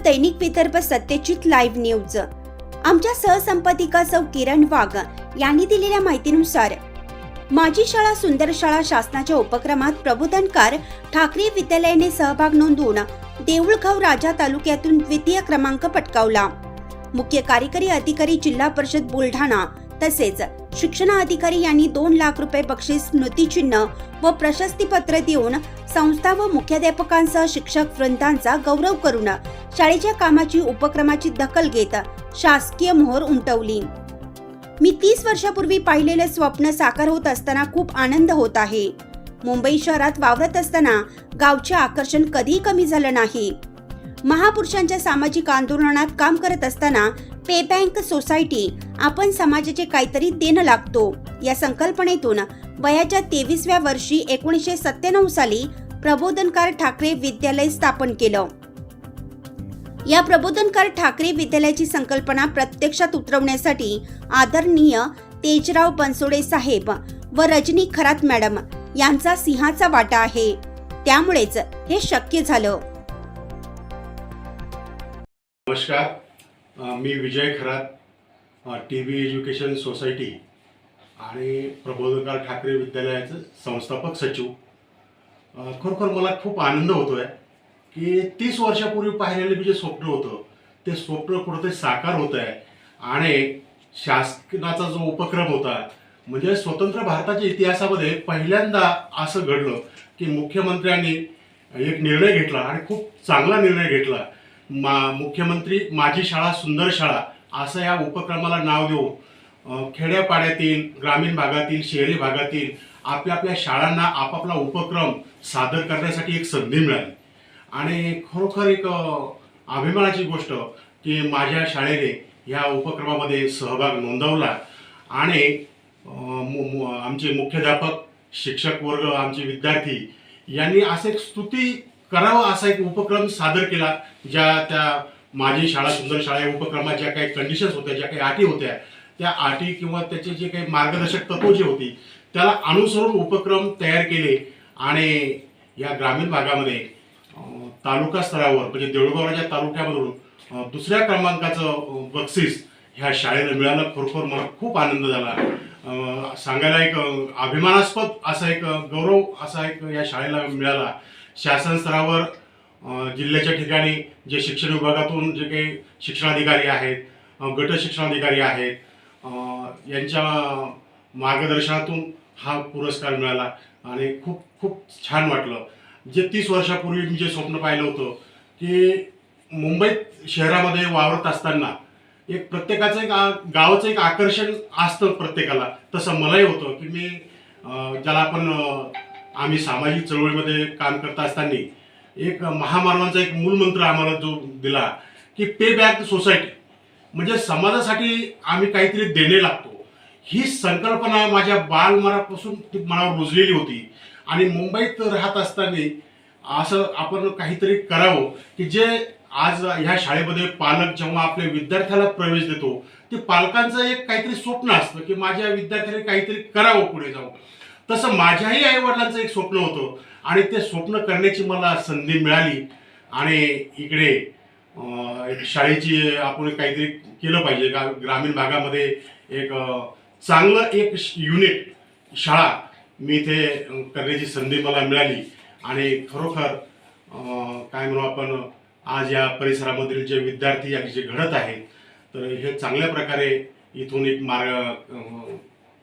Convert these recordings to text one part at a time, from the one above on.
दैनिक Vidarbha Satyajit live news. आमच्या सहसंपादिका सौ किरण वाघ यांनी दिलेल्या माहितीनुसार माझी शाळा सुंदर शाळा शासनाच्या उपक्रमात प्रबोधनकार ठाकरे विद्यालयाने सहभाग नोंदवून देऊळगाव राजा तालुक्यातून द्वितीय क्रमांक पटकावला. मुख्य कार्यकारी अधिकारी जिल्हा परिषद बुलढाणा तसेच शिक्षणाधिकारी यांनी दोन लाख रुपये बक्षीस स्मृतिचिन्ह व प्रशस्तीपत्र देऊन संस्था व मुख्याध्यापकांसह शिक्षक वृंदांचा गौरव करून शाळेच्या कामाची उपक्रमाची दखल घेत शासकीय मोहर उमटवली. मी तीस वर्षापूर्वी पाहिलेले स्वप्न साकार होत असताना खूप आनंद होत आहे. मुंबई शहरात वावरत असताना गावचे आकर्षण कधीही कमी झालं नाही. महापुरुषांच्या सामाजिक आंदोलनात काम करत असताना पे बँक सोसायटी आपण समाजाचे काहीतरी देणं लागतो. या संकल्पनेतून वयाच्या तेवीसव्या वर्षी एकोणीसशे सत्त्याण्णव साली प्रबोधनकार ठाकरे विद्यालय स्थापन केलं. या प्रबोधनकार ठाकरे विद्यालयाची संकल्पना प्रत्यक्षात उतरवण्यासाठी आदरणीय तेजराव बनसोडे साहेब व रजनी खरात मॅडम यांचा सिंहाचा वाटा आहे. त्यामुळेच हे शक्य झालं. नमस्कार. मी Vijay Kharat T V education society आणि प्रबोधनकार ठाकरे विद्यालयाचं संस्थापक सचिव. खरोखर मला खूप आनंद होतो आहे की तीस वर्षापूर्वी पाहिलेलं मी जे स्वप्न होतं ते स्वप्न कुठंतरी साकार होतं आहे आणि शासनाचा जो उपक्रम होता म्हणजे स्वतंत्र भारताच्या इतिहासामध्ये पहिल्यांदा असं घडलं की मुख्यमंत्र्यांनी एक निर्णय घेतला आणि खूप चांगला निर्णय घेतला मा मुख्यमंत्री माझी शाळा सुंदर शाळा असं या उपक्रमाला नाव देऊन खेड्यापाड्यातील ग्रामीण भागातील शहरी भागातील आपल्या आपल्या शाळांना आपापला उपक्रम सादर करण्यासाठी एक संधी मिळाली. आणि खरोखर एक अभिमानाची गोष्ट की माझ्या शाळेने या उपक्रमामध्ये सहभाग नोंदवला. आणि मु- आमचे मुख्याध्यापक शिक्षक वर्ग आमचे विद्यार्थी यांनी असं एक स्तुती करावा असा एक उपक्रम सादर केला ज्या त्या माझी शाळा सुंदर शाळा या उपक्रमात ज्या काही कंडिशन्स होत्या ज्या काही अटी होत्या त्या अटी किंवा त्याचे जे काही मार्गदर्शक तत्व जे होती त्याला अनुसरून उपक्रम तयार केले आणि या ग्रामीण भागामध्ये तालुका स्तरावर म्हणजे देऊळगावच्या तालुक्यामधून दुसऱ्या क्रमांकाचं बक्षीस ह्या शाळेला मिळालं. खरोखर मला खूप आनंद झाला. सांगायला एक अभिमानास्पद असा एक गौरव असा एक या शाळेला मिळाला. शासन स्तरावर जिल्ह्याच्या ठिकाणी जे शिक्षण विभागातून जे काही शिक्षणाधिकारी आहेत गट शिक्षणाधिकारी आहेत यांच्या मार्गदर्शनातून हा पुरस्कार मिळाला आणि खूप खूप छान वाटलं. जे तीस वर्षापूर्वी मी जे स्वप्न पाहिलं होतं की मुंबईत शहरामध्ये वावरत असताना एक प्रत्येकाचं एक गावाचं एक आकर्षण असतं प्रत्येकाला. तसं मलाही होतं की मी ज्याला आपण आम्ही सामाजिक चळवळीमध्ये काम करत असताना एक महामानवांचा एक मूलमंत्र आम्हाला जो दिला की पे बॅक सोसायटी. म्हणजे समाजासाठी आम्ही काहीतरी देणे लागतो. ही संकल्पना माझ्या बालमनापासून ती मनावर रुजलेली होती. आणि मुंबईत राहत असताना असं आपण काहीतरी करावं की जे आज ह्या शाळेमध्ये पालक जेव्हा आपल्या विद्यार्थ्याला प्रवेश देतो ते पालकांचं एक काहीतरी स्वप्न असतं की माझ्या विद्यार्थ्याने काहीतरी करावं पुढे जाऊन. तसं माझ्याही आईवडिलांचं एक स्वप्न होतं. आणि ते स्वप्न करण्याची मला संधी मिळाली. आणि इकडे एक शाळेची आपण काहीतरी केलं पाहिजे. गा ग्रामीण भागामध्ये एक चांगलं एक युनिट शाळा मी इथे करण्याची संधी मला मिळाली. आणि खरोखर काय म्हणू आपण आज या परिसरामधील जे विद्यार्थी जे घडत आहेत तर हे चांगल्या प्रकारे इथून एक मार्ग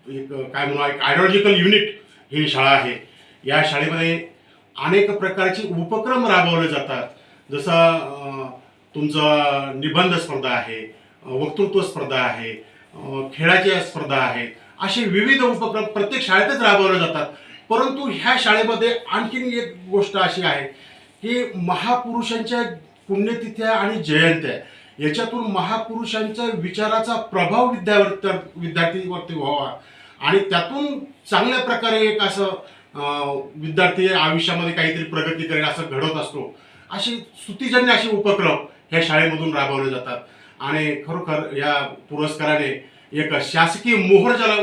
एक काय म्हणू एक आयडिओलॉजिकल युनिट ही शाळा आहे. या शाळेमध्ये अनेक प्रकारचे उपक्रम राबवले जातात. जसं तुमचा निबंध स्पर्धा आहे वक्तृत्व स्पर्धा आहे खेळाच्या स्पर्धा आहेत असे विविध उपक्रम प्रत्येक शाळेतच राबवले जातात. परंतु ह्या शाळेमध्ये आणखीन एक गोष्ट अशी आहे की महापुरुषांच्या पुण्यतिथ्या आणि जयंत्या याच्यातून महापुरुषांच्या विचाराचा प्रभाव विद्यावर विद्यार्थीवरती व्हावा. आणि त्यातून चांगल्या प्रकारे एक असं विद्यार्थी आयुष्यामध्ये काहीतरी प्रगती करेल असं घडत असतो. अशी स्तुतीजन्य असे उपक्रम ह्या शाळेमधून राबवले जातात. आणि खरोखर या पुरस्काराने एक शासकीय मोहर ज्याला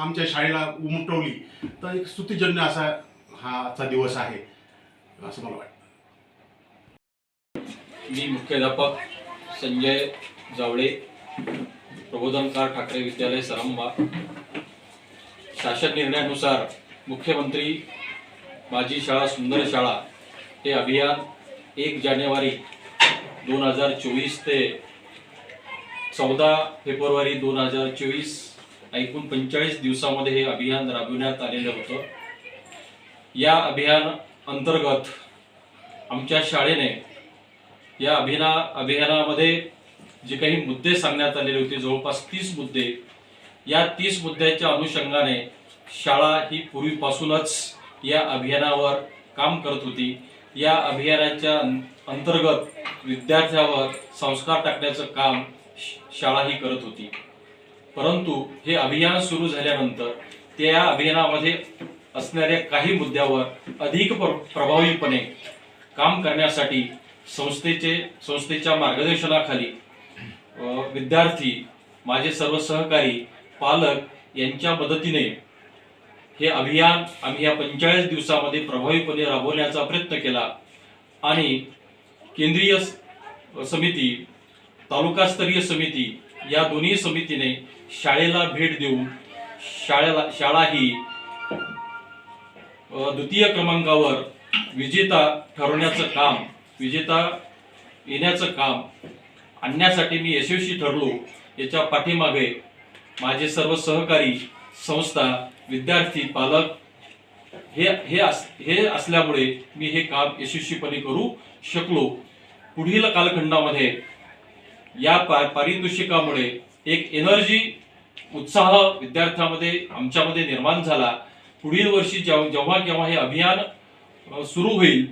आमच्या शाळेला उमटवली तर एक स्तुतीजन्य असा हा दिवस आहे असं मला वाटतं. मी मुख्याध्यापक संजय जावळे प्रबोधनकार ठाकरे विद्यालय सरंबा. शासन निर्णयानुसार मुख्यमंत्री माझी शाळा सुंदर शाळा हे अभियान एक जानेवारी दोन हजार चोवीस ते चौदा फेब्रुवारी दोन हजार चोवीस एकूण पंचेचाळीस दिवसामध्ये हे अभियान राबविण्यात आलेलं होतं. या अभियान अंतर्गत आमच्या शाळेने या अभिना अभियानामध्ये जे काही मुद्दे सांगण्यात आलेले होते जवळपास तीस मुद्दे या तीस मुद्द्याच्या अनुषंगाने शाळा ही पूर्वीपासूनच या अभियानावर काम करत होती. या अभियानाच्या अंतर्गत विद्यार्थ्यावर संस्कार टाकण्याचं काम श- शाळा ही करत होती. परंतु हे अभियान सुरू झाल्यानंतर त्या अभियानामध्ये असणाऱ्या काही मुद्द्यावर अधिक प्र- प्रभावीपणे काम करण्यासाठी संस्थेचे संस्थेच्या मार्गदर्शनाखाली विद्यार्थी माझे सर्व सहकारी पालक यांच्या मदतीने हे अभियान आम्ही या पंचेचाळीस दिवसामध्ये प्रभावीपणे राबवण्याचा प्रयत्न केला. आणि केंद्रीय समिती तालुकास्तरीय समिती या दोन्ही समितीने शाळेला भेट देऊन शाळेला शाळा ही द्वितीय क्रमांकावर विजेता ठरवण्याचं काम विजेता येण्याचं काम आणण्यासाठी मी यशस्वी ठरलो याच्या पाठीमागे माझे सर्व सहकारी संस्था विद्यार्थी पालक हे हे अस हे असल्यामुळे मी हे काम यशस्वीपणे करू शकलो. पुढील कालखंडामध्ये या पा पारितोषिकामुळे एक एनर्जी उत्साह विद्यार्थ्यामध्ये आमच्यामध्ये निर्माण झाला. पुढील वर्षी जेव्हा जेव्हा केव्हा हे अभियान सुरू होईल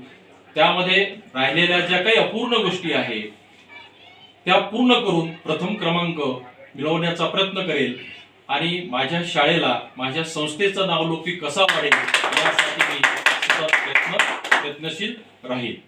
त्यामध्ये राहिलेल्या ज्या काही अपूर्ण गोष्टी आहेत त्या पूर्ण करून प्रथम क्रमांक मिळवण्याचा प्रयत्न करेल. आणि माझ्या शाळेला माझ्या संस्थेचं नावलौकिक कसा वाढेल यासाठी मी सतत प्रयत्न प्रयत्नशील राहील.